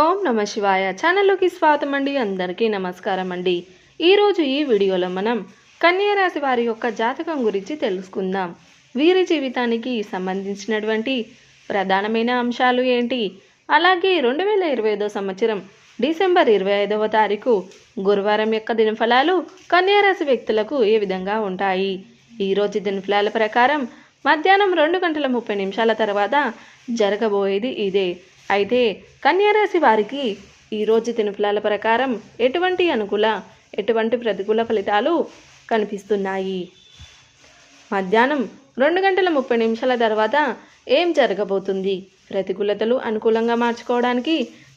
ఓం నమ శివాయ. ఛానల్లోకి స్వాగతం అండి. అందరికీ నమస్కారం అండి. ఈరోజు ఈ వీడియోలో మనం కన్యారాశి వారి యొక్క జాతకం గురించి తెలుసుకుందాం. వీరి జీవితానికి సంబంధించినటువంటి ప్రధానమైన అంశాలు ఏంటి? అలాగే రెండు వేల ఇరవై ఐదో సంవత్సరం డిసెంబర్ ఇరవై ఐదవ తారీఖు గురువారం యొక్క దినఫలాలు కన్యారాశి వ్యక్తులకు ఏ విధంగా ఉంటాయి? ఈరోజు దినఫలాల ప్రకారం మధ్యాహ్నం రెండు గంటల ముప్పై నిమిషాల తర్వాత జరగబోయేది ఇదే. అయితే కన్యారాశి వారికి ఈరోజు దినఫలాల ప్రకారం ఎటువంటి అనుకూల ఎటువంటి ప్రతికూల ఫలితాలు కనిపిస్తున్నాయి? మధ్యాహ్నం రెండు గంటల ముప్పై నిమిషాల తర్వాత ఏం జరగబోతుంది? ప్రతికూలతలు అనుకూలంగా మార్చుకోవడానికి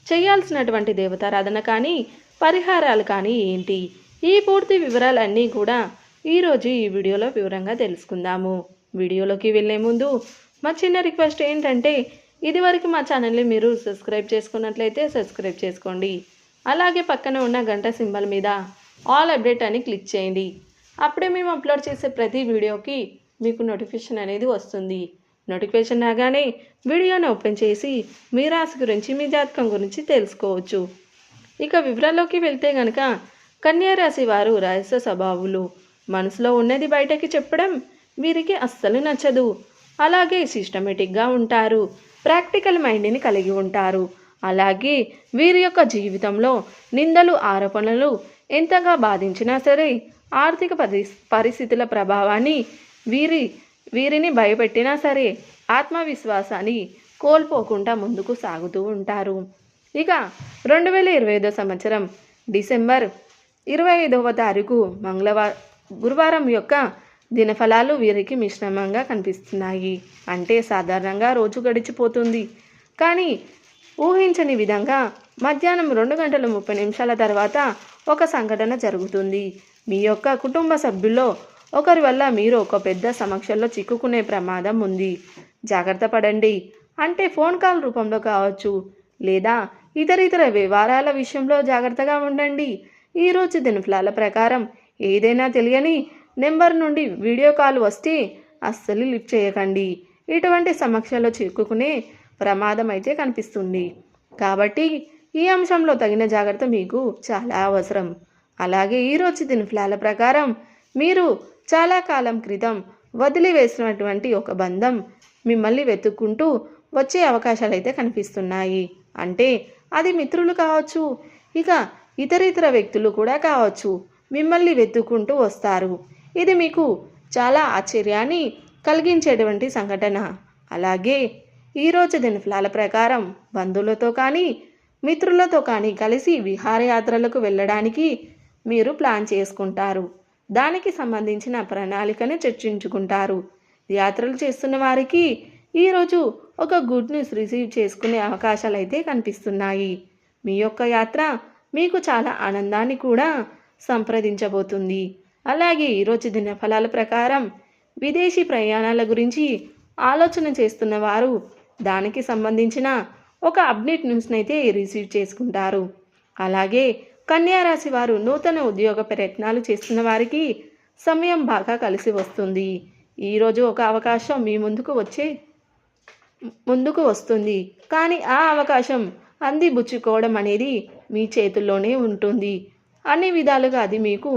చేయాల్సినటువంటి దేవతారాధన కానీ పరిహారాలు కానీ ఏంటి? ఈ పూర్తి వివరాలన్నీ కూడా ఈరోజు ఈ వీడియోలో వివరంగా తెలుసుకుందాము. వీడియోలోకి వెళ్ళే ముందు మా చిన్న రిక్వెస్ట్ ఏంటంటే ఇదివరకు మా ఛానల్ని మీరు సబ్స్క్రైబ్ చేసుకున్నట్లయితే సబ్స్క్రైబ్ చేసుకోండి. అలాగే పక్కన ఉన్న గంట సింబల్ మీద ఆల్ అప్డేట్ అని క్లిక్ చేయండి. అప్పుడే మేము అప్లోడ్ చేసే ప్రతి వీడియోకి మీకు నోటిఫికేషన్ అనేది వస్తుంది. నోటిఫికేషన్ రాగానే వీడియోని ఓపెన్ చేసి మీ రాశి గురించి మీ జాతకం గురించి తెలుసుకోవచ్చు. ఇక వివరాల్లోకి వెళ్తే గనక కన్యా రాశి వారు రహస్య స్వభావులు. మనసులో ఉన్నది బయటకి చెప్పడం వీరికి అస్సలు నచ్చదు. అలాగే సిస్టమేటిక్గా ఉంటారు. ప్రాక్టికల్ మైండ్ని కలిగి ఉంటారు. అలాగే వీరి యొక్క జీవితంలో నిందలు ఆరోపణలు ఎంతగా బాధించినా సరే ఆర్థిక పరిస్థితుల ప్రభావాన్ని వీరి వీరిని భయపెట్టినా సరే ఆత్మవిశ్వాసాన్ని కోల్పోకుండా ముందుకు సాగుతూ ఉంటారు. ఇక రెండు వేల ఇరవై ఐదో సంవత్సరం డిసెంబర్ ఇరవై ఐదవ తారీఖు మంగళవారం గురువారం యొక్క దినఫలాలు వీరికి మిశ్రమంగా కనిపిస్తున్నాయి. అంటే సాధారణంగా రోజు గడిచిపోతుంది. కానీ ఊహించని విధంగా మధ్యాహ్నం రెండు గంటల ముప్పై నిమిషాల తర్వాత ఒక సంఘటన జరుగుతుంది. మీ యొక్క కుటుంబ సభ్యుల్లో ఒకరి వల్ల మీరు ఒక పెద్ద సమక్షంలో చిక్కుకునే ప్రమాదం ఉంది. జాగ్రత్త పడండి. అంటే ఫోన్ కాల్ రూపంలో కావచ్చు లేదా ఇతర ఇతర వ్యవహారాల విషయంలో జాగ్రత్తగా ఉండండి. ఈరోజు దినఫలాల ప్రకారం ఏదైనా తెలియని నెంబర్ నుండి వీడియో కాల్ వస్తే అస్సలు లిఫ్ట్ చేయకండి. ఇటువంటి సమస్యలో చిక్కుకునే ప్రమాదం అయితే కనిపిస్తుంది. కాబట్టి ఈ అంశంలో తగిన జాగ్రత్త మీకు చాలా అవసరం. అలాగే ఈరోజు దినఫలాల ప్రకారం మీరు చాలా కాలం క్రితం వదిలివేసినటువంటి ఒక బంధం మిమ్మల్ని వెతుక్కుంటూ వచ్చే అవకాశాలు అయితే కనిపిస్తున్నాయి. అంటే అది మిత్రులు కావచ్చు ఇక ఇతర ఇతర వ్యక్తులు కూడా కావచ్చు మిమ్మల్ని వెతుక్కుంటూ వస్తారు. ఇది మీకు చాలా ఆశ్చర్యాన్ని కలిగించేటువంటి సంఘటన. అలాగే ఈరోజు దినఫలాల ప్రకారం బంధువులతో కానీ మిత్రులతో కానీ కలిసి విహారయాత్రలకు వెళ్ళడానికి మీరు ప్లాన్ చేసుకుంటారు. దానికి సంబంధించిన ప్రణాళికను చర్చించుకుంటారు. యాత్రలు చేస్తున్న వారికి ఈరోజు ఒక గుడ్ న్యూస్ రిసీవ్ చేసుకునే అవకాశాలు అయితే కనిపిస్తున్నాయి. మీ యొక్క యాత్ర మీకు చాలా ఆనందాన్ని కూడా సంప్రదించబోతుంది. అలాగే ఈరోజు దిన ఫలాల ప్రకారం విదేశీ ప్రయాణాల గురించి ఆలోచన చేస్తున్న వారు దానికి సంబంధించిన ఒక అప్డేట్ న్యూస్నైతే రిసీవ్ చేసుకుంటారు. అలాగే కన్యారాశి వారు నూతన ఉద్యోగ ప్రయత్నాలు చేస్తున్న వారికి సమయం బాగా కలిసి వస్తుంది. ఈరోజు ఒక అవకాశం మీ ముందుకు వచ్చే ముందుకు వస్తుంది. కానీ ఆ అవకాశం అందిబుచ్చుకోవడం అనేది మీ చేతుల్లోనే ఉంటుంది. అన్ని విధాలుగా అది మీకు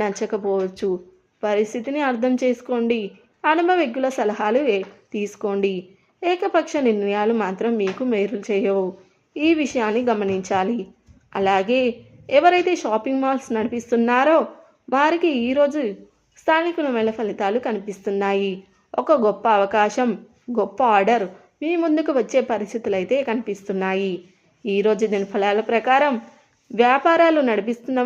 నచ్చకపోవచ్చు. పరిస్థితిని అర్థం చేసుకోండి. అనుభవజ్ఞుల సలహాలు తీసుకోండి. ఏకపక్ష నిర్ణయాలు మాత్రం మీకు మేలు చేయవు. ఈ విషయాన్ని గమనించాలి. అలాగే ఎవరైతే షాపింగ్ మాల్స్ నడిపిస్తున్నారో వారికి ఈరోజు స్థానికులమైన ఫలితాలు కనిపిస్తున్నాయి. ఒక గొప్ప అవకాశం గొప్ప ఆర్డర్ మీ ముందుకు వచ్చే పరిస్థితులు అయితే కనిపిస్తున్నాయి. ఈరోజు దీని ఫలాల ప్రకారం వ్యాపారాలు నడిపిస్తున్న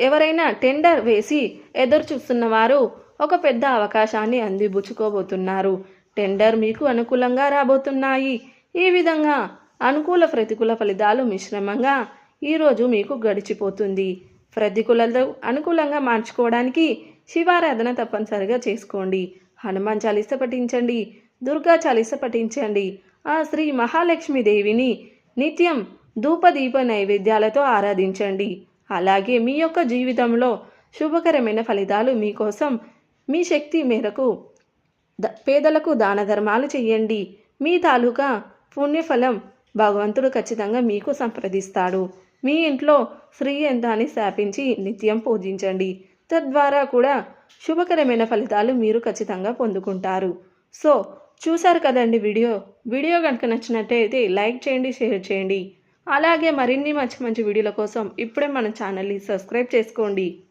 ఎవరైనా టెండర్ వేసి ఎదురు చూస్తున్నవారు ఒక పెద్ద అవకాశాన్ని అందిబుచ్చుకోబోతున్నారు టెండర్ మీకు అనుకూలంగా రాబోతున్నాయి. ఈ విధంగా అనుకూల ప్రతికూల ఫలితాలు మిశ్రమంగా ఈరోజు మీకు గడిచిపోతుంది. ప్రతికూలతో అనుకూలంగా మార్చుకోవడానికి శివారాధన తప్పనిసరిగా చేసుకోండి. హనుమాన్ చాలీస పఠించండి. దుర్గా చాలీస పఠించండి. ఆ శ్రీ మహాలక్ష్మీదేవిని నిత్యం ధూపదీప నైవేద్యాలతో ఆరాధించండి. అలాగే మీ యొక్క జీవితంలో శుభకరమైన ఫలితాలు మీకోసం మీ శక్తి మేరకు ద- పేదలకు దాన ధర్మాలు చేయండి. మీ తాలూకా పుణ్యఫలం భగవంతుడు ఖచ్చితంగా మీకు సంప్రదిస్తాడు. మీ ఇంట్లో శ్రీ యంత్రాన్ని స్థాపించి నిత్యం పూజించండి. తద్వారా కూడా శుభకరమైన ఫలితాలు మీరు ఖచ్చితంగా పొందుకుంటారు. సో చూసారు కదండి వీడియో? వీడియో కనుక నచ్చినట్టయితే లైక్ చేయండి షేర్ చేయండి. అలాగే మరిన్ని మంచి మంచి వీడియోల కోసం ఇప్పుడే మన ఛానల్ని సబ్స్క్రైబ్ చేసుకోండి.